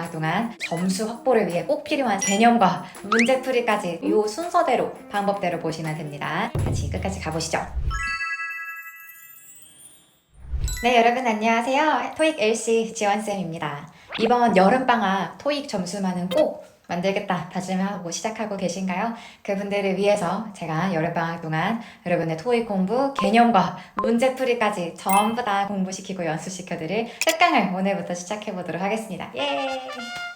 여름방학 동안 점수 확보를 위해 꼭 필요한 개념과 문제풀이까지 이 순서대로 방법대로 보시면 됩니다. 같이 끝까지 가보시죠. 네, 여러분 안녕하세요. 토익 LC 지원쌤입니다. 이번 여름방학 토익 점수만은 꼭 만들겠다 다짐하고 시작하고 계신가요? 그분들을 위해서 제가 여름방학 동안 여러분의 토익 공부, 개념과 문제풀이까지 전부 다 공부시키고 연수시켜드릴 특강을 오늘부터 시작해보도록 하겠습니다. 예!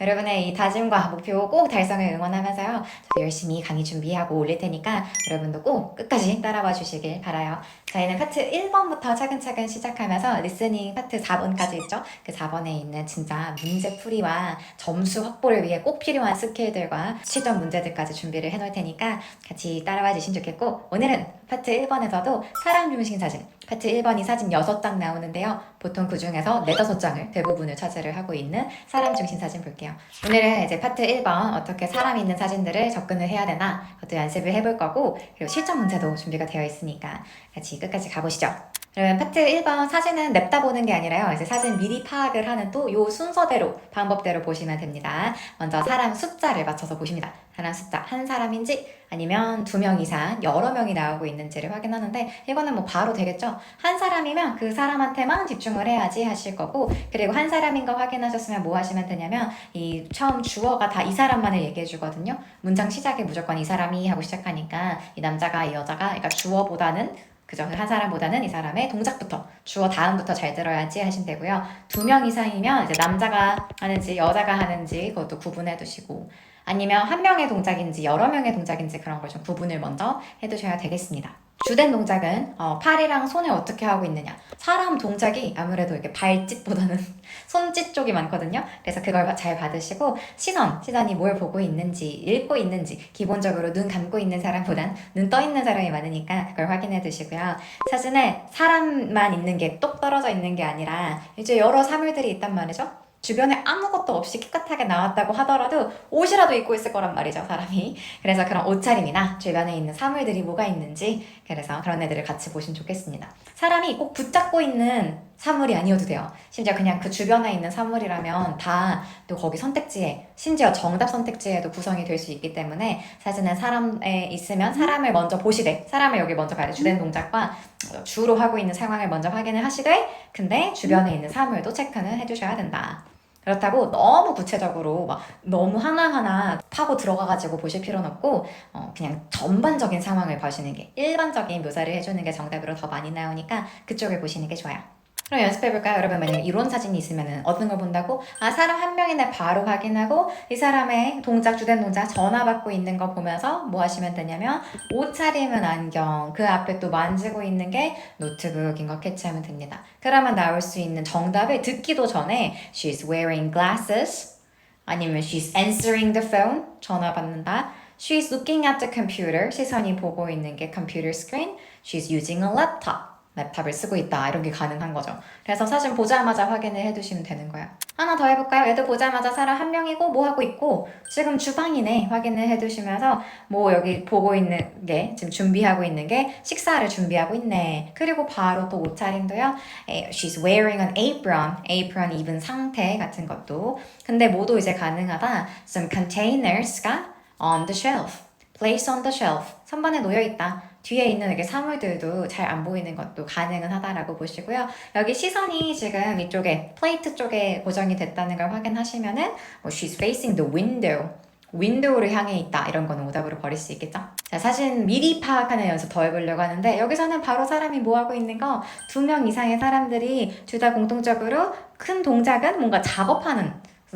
여러분의 이 다짐과 목표 꼭 달성을 응원하면서요. 열심히 강의 준비하고 올릴 테니까 여러분도 꼭 끝까지 따라와 주시길 바라요. 저희는 파트 1번부터 차근차근 시작하면서 리스닝 파트 4번까지 있죠. 그 4번에 있는 진짜 문제 풀이와 점수 확보를 위해 꼭 필요한 스킬들과 시점 문제들까지 준비를 해 놓을 테니까 같이 따라와 주시면 좋겠고 오늘은 파트 1번에서도 사람 중심 사진 파트 1번 이 사진 6장 나오는데요. 보통 그 중에서 4, 5장을 대부분을 차지를 하고 있는 사람 중심 사진 볼게요. 오늘은 이제 파트 1번 어떻게 사람 있는 사진들을 접근을 해야 되나 그것도 연습을 해볼 거고 그리고 실전 문제도 준비가 되어 있으니까 같이 끝까지 가보시죠. 그러면 파트 1번 사진은 냅다 보는 게 아니라요. 이제 사진 미리 파악을 하는 또 요 순서대로 방법대로 보시면 됩니다. 먼저 사람 숫자를 맞춰서 보십니다. 사람 숫자 한 사람인지 아니면 두 명 이상 여러 명이 나오고 있는지를 확인하는데 이거는 뭐 바로 되겠죠. 한 사람이면 그 사람한테만 집중을 해야지 하실 거고 그리고 한 사람인 거 확인하셨으면 뭐 하시면 되냐면 이 처음 주어가 다 이 사람만을 얘기해 주거든요. 문장 시작에 무조건 이 사람이 하고 시작하니까 이 남자가 이 여자가 그러니까 주어보다는 그죠? 한 사람보다는 이 사람의 동작부터 주어 다음부터 잘 들어야지 하시면 되고요. 두 명 이상이면 이제 남자가 하는지 여자가 하는지 그것도 구분해 두시고 아니면 한 명의 동작인지 여러 명의 동작인지 그런 걸 좀 구분을 먼저 해 두셔야 되겠습니다. 주된 동작은 어, 팔이랑 손을 어떻게 하고 있느냐. 사람 동작이 아무래도 이렇게 발짓보다는 손짓 쪽이 많거든요. 그래서 그걸 잘 받으시고 시선, 시선이 뭘 보고 있는지 읽고 있는지 기본적으로 눈 감고 있는 사람보단 눈 떠 있는 사람이 많으니까 그걸 확인해 두시고요. 사진에 사람만 있는 게 똑 떨어져 있는 게 아니라 이제 여러 사물들이 있단 말이죠. 주변에 아무것도 없이 깨끗하게 나왔다고 하더라도 옷이라도 입고 있을 거란 말이죠, 사람이. 그래서 그런 옷차림이나 주변에 있는 사물들이 뭐가 있는지, 그래서 그런 애들을 같이 보시면 좋겠습니다. 사람이 꼭 붙잡고 있는 사물이 아니어도 돼요. 심지어 그냥 그 주변에 있는 사물이라면 다 또 거기 선택지에, 심지어 정답 선택지에도 구성이 될 수 있기 때문에 사진은 사람에 있으면 사람을 먼저 보시되, 사람을 여기 먼저 봐야 돼. 주된 동작과 주로 하고 있는 상황을 먼저 확인을 하시되, 근데 주변에 있는 사물도 체크는 해주셔야 된다. 그렇다고 너무 구체적으로 막 너무 하나하나 파고 들어가가지고 보실 필요는 없고 어, 그냥 전반적인 상황을 보시는 게 일반적인 묘사를 해주는 게 정답으로 더 많이 나오니까 그쪽을 보시는 게 좋아요. 그럼 연습해볼까요? 여러분 만약에 이론 사진이 있으면 어떤 걸 본다고? 아 사람 한 명이나 바로 확인하고 이 사람의 동작 주된 동작 전화 받고 있는 거 보면서 뭐 하시면 되냐면 옷차림은 안경 그 앞에 또 만지고 있는 게 노트북인 거 캐치하면 됩니다. 그러면 나올 수 있는 정답을 듣기도 전에 she's wearing glasses 아니면 she's answering the phone 전화 받는다 she's looking at the computer 시선이 보고 있는 게 computer screen she's using a laptop 랩탑을 쓰고 있다 이런 게 가능한 거죠. 그래서 사진 보자마자 확인을 해두시면 되는 거예요. 하나 더 해볼까요? 얘도 보자마자 사람 한 명이고 뭐 하고 있고 지금 주방이네 확인을 해두시면서 뭐 여기 보고 있는 게 지금 준비하고 있는 게 식사를 준비하고 있네. 그리고 바로 또 옷차림도요. 에, She's wearing an apron. apron 입은 상태 같은 것도. 근데 모두 이제 가능하다. Some containers가 on the shelf. place on the shelf. 선반에 놓여 있다. 뒤에 있는 이렇게 사물들도 잘 안 보이는 것도 가능은 하다라고 보시고요. 여기 시선이 지금 이쪽에 플레이트 쪽에 고정이 됐다는 걸 확인하시면은 뭐 she's facing the window. 윈도우를 향해 있다 이런 거는 오답으로 버릴 수 있겠죠? 자 사진 미리 파악하는 연습 더 해보려고 하는데 여기서는 바로 사람이 뭐 하고 있는 거 두 명 이상의 사람들이 둘 다 공통적으로 큰 동작은 뭔가 작업하는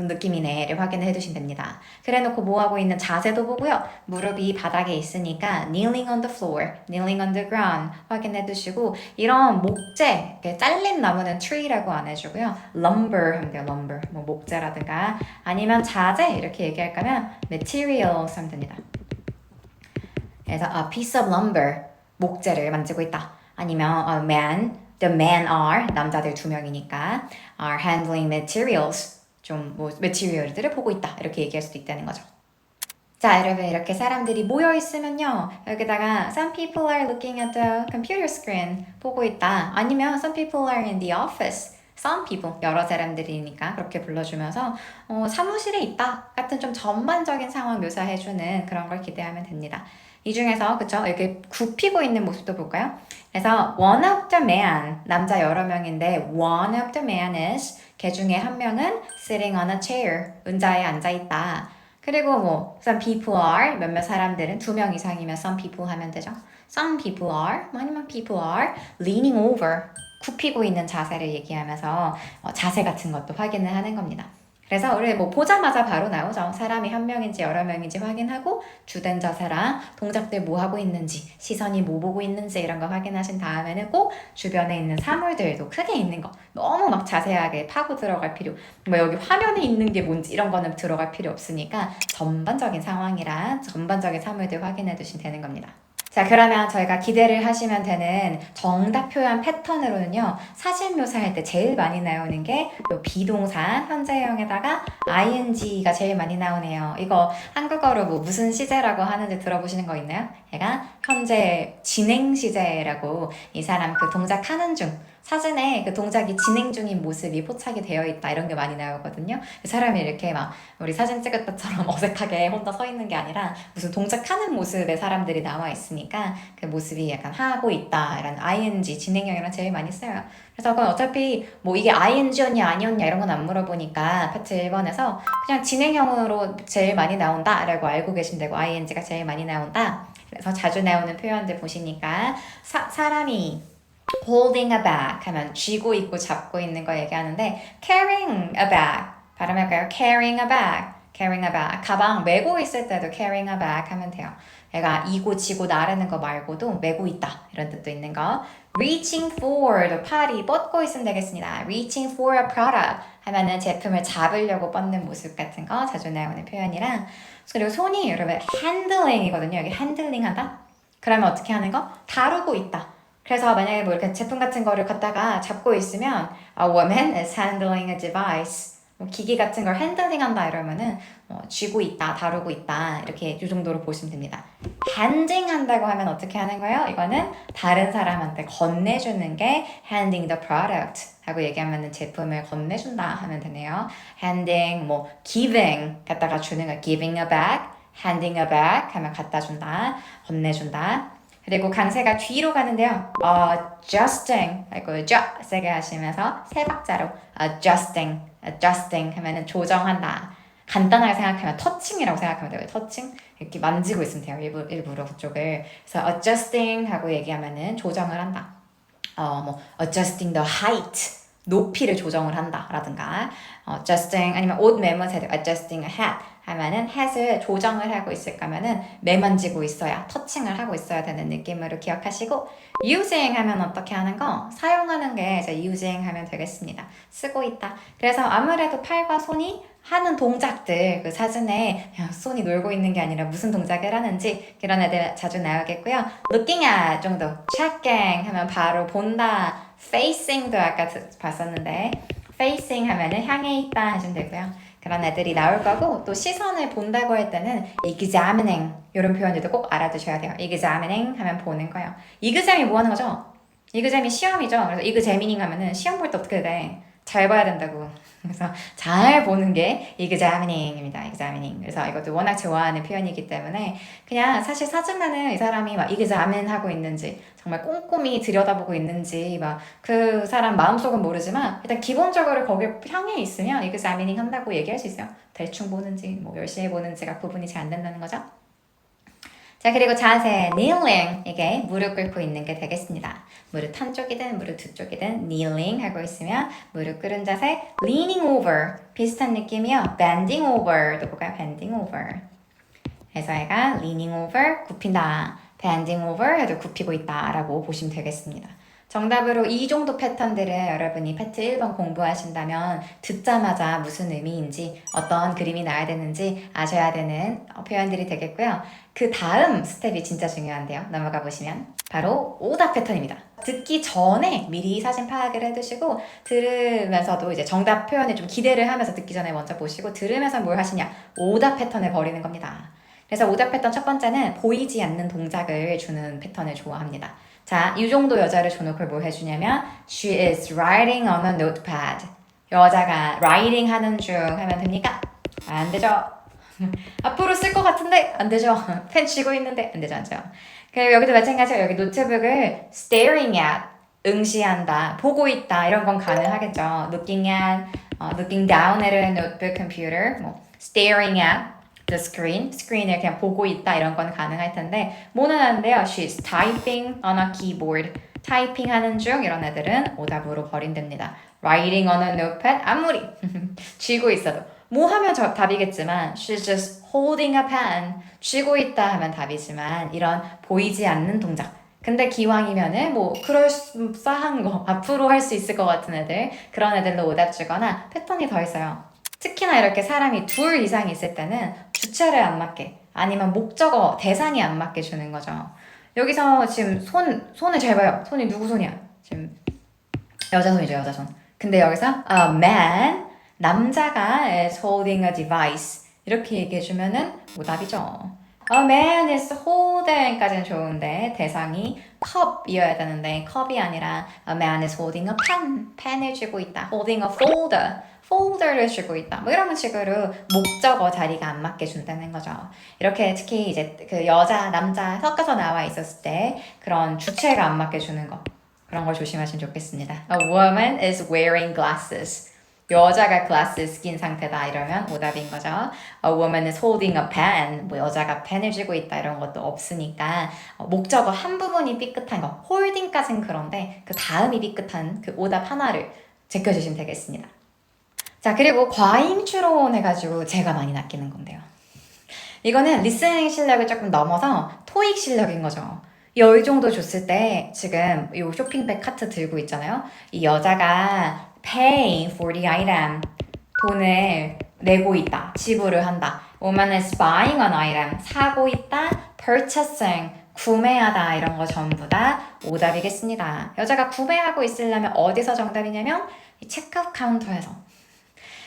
느낌이네를 확인해 두시면 됩니다. 그래 놓고 뭐 하고 있는 자세도 보고요. 무릎이 바닥에 있으니까 kneeling on the floor, kneeling on the ground 확인해 두시고 이런 목재, 잘린 나무는 tree라고 안 해주고요. lumber 하면 돼요. lumber. 뭐 목재라든가 아니면 자재 이렇게 얘기할 거면 materials 하면 됩니다. 그래서 a piece of lumber 목재를 만지고 있다. 아니면 a man, the men are 남자들 두 명이니까 are handling materials 좀뭐 material들을 보고 있다. 이렇게 얘기할 수도 있다는 거죠. 자 여러분 이렇게 사람들이 모여 있으면요. 여기다가 some people are looking at the computer screen 보고 있다. 아니면 some people are in the office. some people 여러 사람들이니까 그렇게 불러주면서 어, 사무실에 있다. 같은 좀 전반적인 상황 묘사해주는 그런 걸 기대하면 됩니다. 이 중에서 그쵸 이렇게 굽히고 있는 모습도 볼까요? 그래서 one of the man 남자 여러 명인데 one of the man is 걔 중에 한 명은 sitting on a chair 의자에 앉아 있다. 그리고 뭐 some people are 몇몇 사람들은 두 명 이상이면 some people 하면 되죠. Some people are 뭐 아니면 people are leaning over 굽히고 있는 자세를 얘기하면서 어, 자세 같은 것도 확인을 하는 겁니다. 그래서 우리 뭐 보자마자 바로 나오죠. 사람이 한 명인지 여러 명인지 확인하고 주된 자세랑 동작들 뭐 하고 있는지 시선이 뭐 보고 있는지 이런 거 확인하신 다음에는 꼭 주변에 있는 사물들도 크게 있는 거 너무 막 자세하게 파고 들어갈 필요 뭐 여기 화면에 있는 게 뭔지 이런 거는 들어갈 필요 없으니까 전반적인 상황이랑 전반적인 사물들 확인해 두시면 되는 겁니다. 자, 그러면 저희가 기대를 하시면 되는 정답 표현 패턴으로는요, 사실 묘사할 때 제일 많이 나오는 게 요 비동사, 현재형에다가 ing가 제일 많이 나오네요. 이거 한국어로 뭐 무슨 시제라고 하는지 들어보시는 거 있나요? 얘가 현재 진행 시제라고 이 사람 그 동작 하는 중, 사진에 그 동작이 진행 중인 모습이 포착이 되어 있다 이런 게 많이 나오거든요. 사람이 이렇게 막 우리 사진 찍을 때처럼 어색하게 혼자 서 있는 게 아니라 무슨 동작하는 모습의 사람들이 나와 있으니까 그 모습이 약간 하고 있다 이런 ing 진행형이랑 제일 많이 써요. 그래서 그건 어차피 뭐 이게 ing였냐 아니었냐 이런 건 안 물어보니까 파트 1번에서 그냥 진행형으로 제일 많이 나온다라고 알고 되고 ing가 제일 많이 나온다. 그래서 자주 나오는 표현들 보시니까 사, 사람이 holding a bag 하면 쥐고 있고 잡고 있는 거 얘기하는데 carrying a bag 발음할까요? carrying a bag carrying a bag 가방 메고 있을 때도 carrying a bag 하면 돼요. 얘가 이고 지고 나르는 거 말고도 메고 있다 이런 뜻도 있는 거 reaching for 팔이 뻗고 있으면 되겠습니다. reaching for a product 하면은 제품을 잡으려고 뻗는 모습 같은 거 자주 나오는 표현이랑 그리고 손이 여러분 handling이거든요. 여기 handling 하다 그러면 어떻게 하는 거? 다루고 있다. 그래서 만약에 뭐 이렇게 제품 같은 거를 갖다가 잡고 있으면 a woman is handling a device 뭐 기기 같은 걸 핸들링 한다 이러면은 뭐 쥐고 있다, 다루고 있다 이렇게 이 정도로 보시면 됩니다. handing 한다고 하면 어떻게 하는 거예요? 이거는 다른 사람한테 건네주는 게 handing the product 하고 얘기하면은 제품을 건네준다 하면 되네요. handing 뭐 giving 갖다가 주는 거 giving a bag, handing a bag 하면 갖다 준다, 건네준다. 그리고 강세가 뒤로 가는데요. adjusting 이거 j 세게 하시면서 세 박자로 adjusting, adjusting 하면은 조정한다. 간단하게 생각하면 터칭이라고 생각하면 돼요. 터칭 이렇게 만지고 있으면 돼요. 일부, 일부러 그쪽을. 그래서 adjusting 하고 얘기하면은 조정을 한다. 어, 뭐 adjusting the height 높이를 조정을 한다라든가 어, adjusting 아니면 옷 매무새 adjusting a hat 하면은 hat을 조정을 하고 있을 거면은 매만지고 있어야 터칭을 하고 있어야 되는 느낌으로 기억하시고 using 하면 어떻게 하는 거? 사용하는 게 이제 using 하면 되겠습니다. 쓰고 있다. 그래서 아무래도 팔과 손이 하는 동작들 그 사진에 손이 놀고 있는 게 아니라 무슨 동작을 하는지 그런 애들 자주 나오겠고요. looking at 정도. checking 하면 바로 본다. facing도 아까 봤었는데. facing 하면은 향해 있다 하시면 되고요 그런 애들이 나올 거고 또 시선을 본다고 할 때는 examining 이런 표현들도 꼭 알아두셔야 돼요. examining 하면 보는 거예요. exam이 뭐 하는 거죠? exam이 시험이죠. 그래서 examining 하면은 시험 볼 때 어떻게 돼? 잘 봐야 된다고. 그래서 잘 보는 게 examining입니다. examining. 그래서 이것도 워낙 좋아하는 표현이기 때문에 그냥 사실 사진만은 이 사람이 막 examine 하고 있는지 정말 꼼꼼히 들여다보고 있는지 막 그 사람 마음속은 모르지만 일단 기본적으로 거기에 향해 있으면 examining 한다고 얘기할 수 있어요. 대충 보는지 뭐 열심히 보는지가 구분이 잘 안 된다는 거죠. 자, 그리고 자세, kneeling. 이게 무릎 꿇고 있는 게 되겠습니다. 무릎 한쪽이든 무릎 두 쪽이든 kneeling 하고 있으면 무릎 꿇은 자세, leaning over. 비슷한 느낌이요. bending over도 볼까요? bending over. 그래서 얘가 leaning over, 굽힌다. bending over 해도 굽히고 있다. 라고 보시면 되겠습니다. 정답으로 이 정도 패턴들을 여러분이 패트 1번 공부하신다면 듣자마자 무슨 의미인지 어떤 그림이 나야 되는지 아셔야 되는 표현들이 되겠고요. 그 다음 스텝이 진짜 중요한데요. 넘어가 보시면 바로 오답 패턴입니다. 듣기 전에 미리 사진 파악을 해두시고 들으면서도 이제 정답 표현에 좀 기대를 하면서 듣기 전에 먼저 보시고 들으면서 뭘 하시냐 오답 패턴을 벌이는 겁니다. 그래서 오답 패턴 첫 번째는 보이지 않는 동작을 주는 패턴을 좋아합니다. 자, 이 정도 여자를 줘놓고 뭐 해주냐면 She is writing on a notepad. 여자가 writing 하는 중 하면 됩니까? 안 되죠. 앞으로 쓸 것 같은데 안 되죠. 펜 쥐고 있는데 안 되죠, 안 되죠. 그리고 여기도 마찬가지로 여기 노트북을 staring at 응시한다, 보고 있다 이런 건 가능하겠죠. looking at, 어, looking down at a notebook computer, 뭐 staring at the screen, 스크린을 그냥 보고 있다 이런 건 가능할 텐데 돼요. She's typing on a keyboard. 타이핑 하는 중 이런 애들은 오답으로 버린답니다. Writing on a notepad 아무리 쥐고 있어도 뭐 하면 저 답이겠지만 she's just holding a pen 쥐고 있다 하면 답이지만 이런 보이지 않는 동작 근데 기왕이면은 뭐 그럴싸한 거 앞으로 할 수 있을 것 같은 애들 그런 애들로 오답 주거나 패턴이 더 있어요. 특히나 이렇게 사람이 둘 이상 있을 때는 주체를 안 맞게 아니면 목적어 대상이 안 맞게 주는 거죠. 여기서 지금 손 손을 잘 봐요. 손이 누구 손이야? 지금 여자 손이죠, 여자 손. 근데 여기서 a man 남자가 is holding a device 이렇게 얘기해 주면은 오답이죠. A man is holding까지는 좋은데 대상이 컵이어야 되는데 컵이 아니라 a man is holding a pen 펜을 쥐고 있다. holding a folder folder를 쥐고 있다. 뭐 이런 식으로 목적어 자리가 안 맞게 준다는 거죠. 이렇게 특히 이제 그 여자 남자 섞어서 나와 있었을 때 그런 주체가 안 맞게 주는 거 그런 걸 조심하시면 좋겠습니다. A woman is wearing glasses. 여자가 glasses 낀 상태다 이러면 오답인 거죠. A woman is holding a pen. 뭐 여자가 펜을 쥐고 있다 이런 것도 없으니까 어, 목적어 한 부분이 삐끗한 거 holding까지는 그런데 그 다음이 삐끗한 그 오답 하나를 제껴주시면 되겠습니다. 자 그리고 과잉 추론 해가지고 제가 많이 낚이는 건데요. 이거는 리스닝 실력을 조금 넘어서 토익 실력인 거죠. 이 정도 줬을 때 지금 이 쇼핑백 카트 들고 있잖아요. 이 여자가 paying for the item 돈을 내고 있다, 지불을 한다. woman is buying an item 사고 있다, purchasing 구매하다 이런 거 전부 다 오답이겠습니다. 여자가 구매하고 있으려면 어디서 정답이냐면 이 체크아웃 카운터에서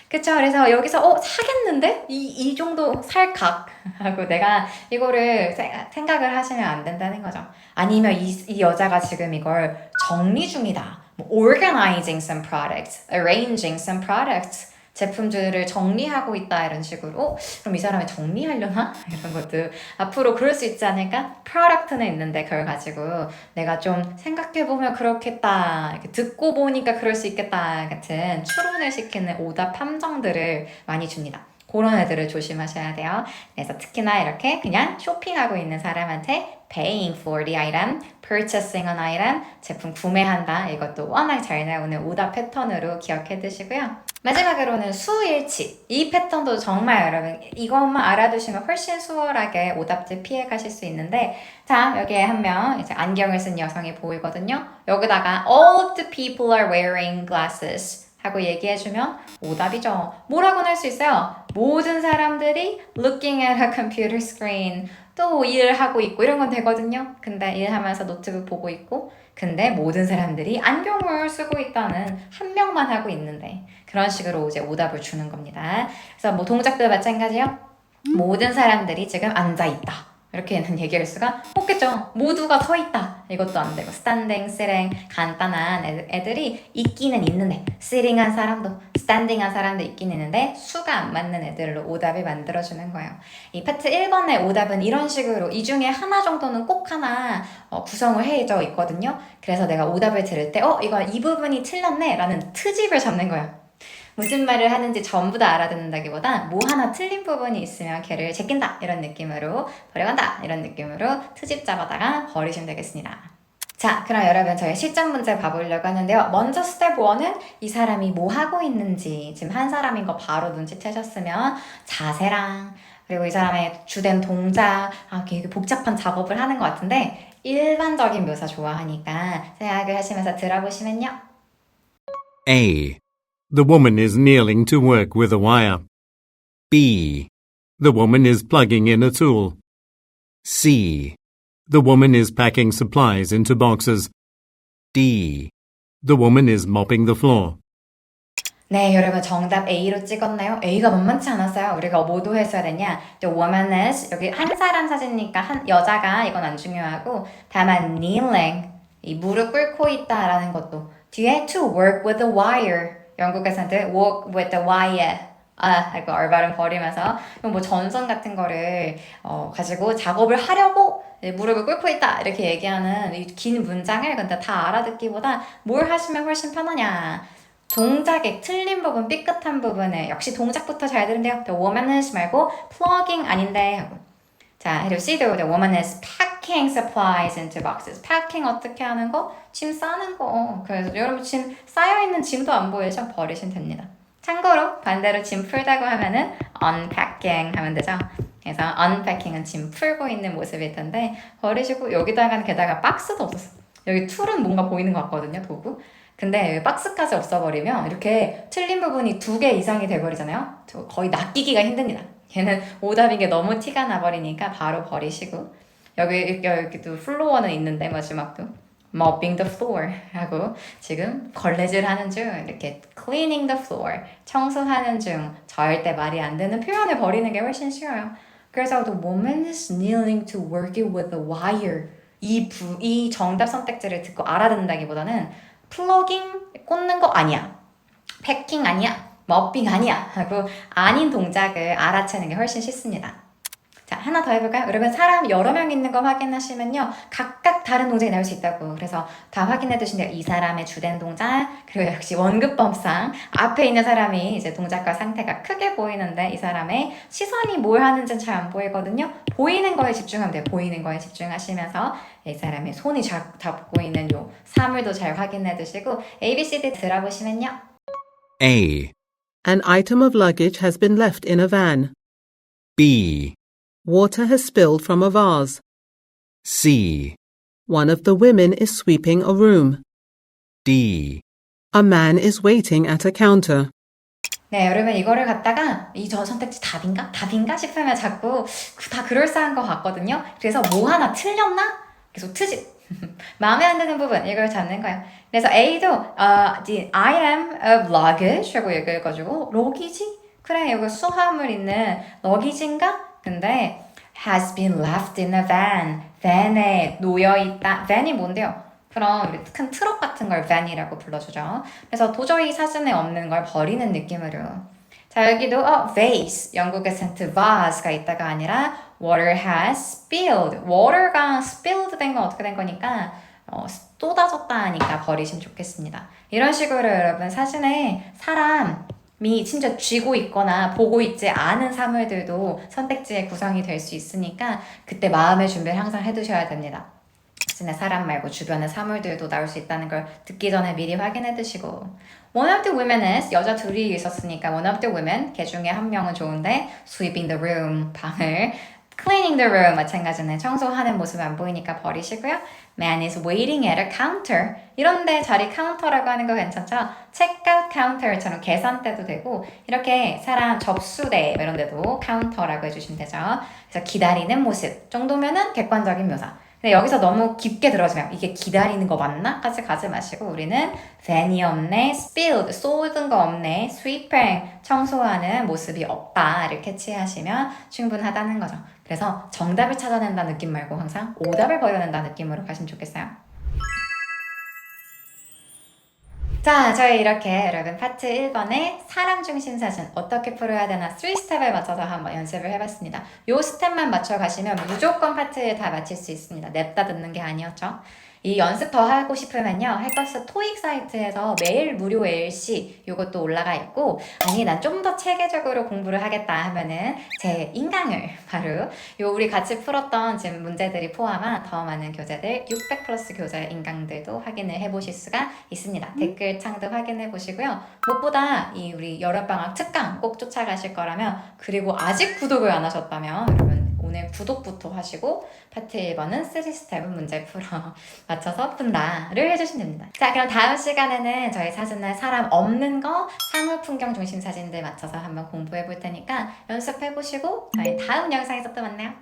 그쵸. 그래서 여기서, 어, 사겠는데? 이, 이 정도 살각. 하고 내가 이거를 세- 생각을 하시면 안 된다는 거죠. 아니면 이, 이 여자가 지금 이걸 정리 중이다. 뭐, organizing some products, arranging some products. 제품들을 정리하고 있다 이런 식으로 어? 그럼 이 사람이 정리하려나? 이런 것도 앞으로 그럴 수 있지 않을까? 프로덕트는 있는데 그걸 가지고 내가 좀 생각해보면 그렇겠다 듣고 보니까 그럴 수 있겠다 같은 추론을 시키는 오답 함정들을 많이 줍니다 그런 애들을 조심하셔야 돼요 그래서 특히나 이렇게 그냥 쇼핑하고 있는 사람한테 paying for the item, purchasing an item, 제품 구매한다 이것도 워낙 잘 나오는 오답 패턴으로 기억해 두시고요 마지막으로는 수일치. 이 패턴도 정말 여러분 이것만 알아두시면 훨씬 수월하게 오답지 피해 가실 수 있는데 자 여기에 한 명 이제 안경을 쓴 여성이 보이거든요. 여기다가 all the people are wearing glasses 하고 얘기해주면 오답이죠. 뭐라고는 할 수 있어요. 모든 사람들이 looking at a computer screen 또 일을 하고 있고 이런 건 되거든요. 근데 일하면서 노트북 보고 있고 근데 모든 사람들이 안경을 쓰고 있다는 한 명만 하고 있는데 그런 식으로 이제 오답을 주는 겁니다. 그래서 뭐 동작도 마찬가지요. 모든 사람들이 지금 앉아 있다. 이렇게는 얘기할 수가 없겠죠. 모두가 서 있다. 이것도 안 되고 스탠딩, 시랭 간단한 애- 애들이 있기는 있는데 시링한 사람도 스탠딩한 사람도 있긴 있는데 수가 안 맞는 애들로 오답을 만들어주는 거예요. 이 파트 1번의 오답은 이런 식으로 이 중에 하나 정도는 꼭 하나 어, 구성을 해져 있거든요. 그래서 내가 오답을 들을 때, 어, 이거 이 부분이 틀렸네. 라는 트집을 잡는 거예요. 무슨 말을 하는지 전부 다 알아듣는다기보다 뭐 하나 틀린 부분이 있으면 걔를 제낀다. 이런 느낌으로 버려간다. 이런 느낌으로 트집 잡아다가 버리시면 되겠습니다. 자, 그럼 여러분 저희 실전 문제 봐보려고 하는데요. 먼저 스텝 1은 이 사람이 뭐 하고 있는지 지금 한 사람인 거 바로 눈치채셨으면 자세랑 그리고 이 사람의 주된 동작, 아, 복잡한 작업을 하는 것 같은데 일반적인 묘사 좋아하니까 생각을 하시면서 들어보시면요. A. The woman is kneeling to work with a wire. B. The woman is plugging in a tool. C. The woman is packing supplies into boxes. D. The woman is mopping the floor. 네, 여러분 정답 A로 찍었나요? A가 만만치 않았어요. 우리가 뭐도 했어야 되냐? The woman is 여기 한 사람 사진이니까 한 여자가 이건 안 중요하고 다만 kneeling 이 무릎 꿇고 있다라는 것도 뒤에 to work with the wire 영국에서는 work with the wire 아, 이거 얼발음 버리면서 뭐 전선 같은 거를 어, 가지고 작업을 하려고 무릎을 꿇고 있다 이렇게 얘기하는 이 긴 문장을 근데 다 알아듣기보다 뭘 하시면 훨씬 편하냐 동작의 틀린 부분, 삐끗한 부분을 역시 동작부터 잘 돼요. The woman is 말고 plugging 아닌데 하고 자, 그리고 C도 the woman is packing supplies into boxes. packing 어떻게 하는 거? 짐 싸는 거. 그래서 여러분 짐 쌓여 있는 짐도 안 보이죠? 버리시면 됩니다. 참고로 반대로 짐 풀다고 하면은 unpacking 하면 되죠. 그래서 unpacking은 짐 풀고 있는 모습일 텐데 버리시고 여기다가는 게다가 박스도 없었어. 여기 툴은 뭔가 보이는 것 같거든요, 도구. 근데 박스까지 없어버리면 이렇게 틀린 부분이 두 개 이상이 돼버리잖아요. 저 거의 낚이기가 힘듭니다. 얘는 오답인 게 너무 티가 나버리니까 바로 버리시고 여기 이렇게 여기도 플로어는 있는데 마지막도 mopping the floor 하고 지금 걸레질 하는 중 이렇게 cleaning the floor 청소하는 중 절대 말이 안 되는 표현을 버리는 게 훨씬 쉬워요. 그래서 the woman is kneeling to working with the wire 이, 부, 이 정답 선택지를 듣고 알아듣는다기보다는 플러깅 꽂는 거 아니야. 패킹 아니야. 머핑 아니야. 하고 아닌 동작을 알아채는 게 훨씬 쉽습니다. 자, 하나 더 해볼까요? 여러분, 사람 여러 명 있는 거 확인하시면요. 각각 다른 동작이 나올 수 있다고. 그래서 다 확인해 두신대요. 이 사람의 주된 동작, 그리고 역시 원급법상 앞에 있는 사람이 이제 동작과 상태가 크게 보이는데 이 사람의 시선이 뭘 하는지는 잘 안 보이거든요. 보이는 거에 집중하면 돼요. 보이는 거에 집중하시면서 이 사람의 손이 잡, 잡고 있는 요 사물도 잘 확인해 두시고 ABCD 들어보시면요. A, An item of luggage has been left in a van. B, Water has spilled from a vase. C, One of the women is sweeping a room. D. A man is waiting at a counter. 네, 여러분 이거를 갖다가 이 저 선택지 답인가? 답인가 싶으면 자꾸 그- 다 그럴싸한 것 같거든요. 그래서 뭐 하나 틀렸나? 계속 트집. 마음에 안 드는 부분 이걸 잡는 거예요. 그래서 A도 어, the item of luggage 하고 얘기해가지고 러기지? 그래 이거 수화물 있는 러기지인가? 근데 has been left in a van. van에 놓여 있다. van이 뭔데요? 우리 큰 트럭 같은 걸 van이라고 불러주죠. 그래서 도저히 사진에 없는 걸 버리는 느낌으로. 자, 여기도 어, vase, 영국의 센트 vase가 있다가 아니라 water has spilled. water가 spilled 된 건 어떻게 된 거니까 어, 쏟아졌다 하니까 버리시면 좋겠습니다. 이런 식으로 여러분 사진에 사람 이 진짜 쥐고 있거나 보고 있지 않은 사물들도 선택지의 구성이 될 수 있으니까 그때 마음의 준비를 항상 해두셔야 됩니다. 사진에 사람 말고 주변의 사물들도 나올 수 있다는 걸 듣기 전에 미리 확인해 두시고 One of the women is 여자 둘이 있었으니까 one of the women 걔 중에 한 명은 좋은데 sweeping the room 방을 cleaning the room 마찬가지네 청소하는 모습 안 보이니까 버리시고요 Man is waiting at a counter 이런데 자리 카운터라고 하는 거 괜찮죠? checkout counter처럼 계산대도 되고 이렇게 사람 접수대 이런 데도 카운터라고 해주시면 되죠 그래서 기다리는 모습 정도면은 객관적인 묘사 근데 여기서 너무 깊게 들어가시면 이게 기다리는 거 맞나? 까지 가지 마시고 우리는 van이 없네, spilled, 쏟은 거 없네, sweeping, 청소하는 모습이 없다를 캐치하시면 충분하다는 거죠. 그래서 정답을 찾아낸다는 느낌 말고 항상 오답을 보여낸다는 느낌으로 가시면 좋겠어요. 자, 저희 이렇게 여러분 파트 1번의 사람 중심 사진 어떻게 풀어야 되나 3스텝을 맞춰서 한번 연습을 해봤습니다. 요 스텝만 맞춰 가시면 무조건 파트를 다 마칠 수 있습니다. 냅다 듣는 게 아니었죠. 이 연습 더 하고 싶으면요. 헬버스 토익 사이트에서 매일 무료 LC 요것도 올라가 있고 아니 난 좀 더 체계적으로 공부를 하겠다 하면은 제 인강을 바로 요 우리 같이 풀었던 지금 문제들이 포함한 더 많은 교재들 600 플러스 교재 인강들도 확인을 해보실 수가 있습니다. 댓글 창도 확인해 보시고요. 무엇보다 이 우리 여름방학 특강 꼭 쫓아가실 거라면 그리고 아직 구독을 안 하셨다면 오늘 구독부터 하시고 파트 1번은 3스텝은 문제 풀어 맞춰서 푼다를 해주시면 됩니다. 자 그럼 다음 시간에는 저희 사진날 사람 없는 거 사물 풍경 중심 사진들 맞춰서 한번 공부해 볼 테니까 연습해 보시고 저희 다음 영상에서 또 만나요.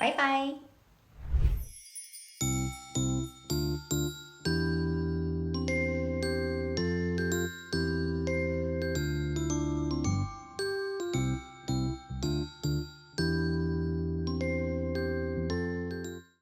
바이바이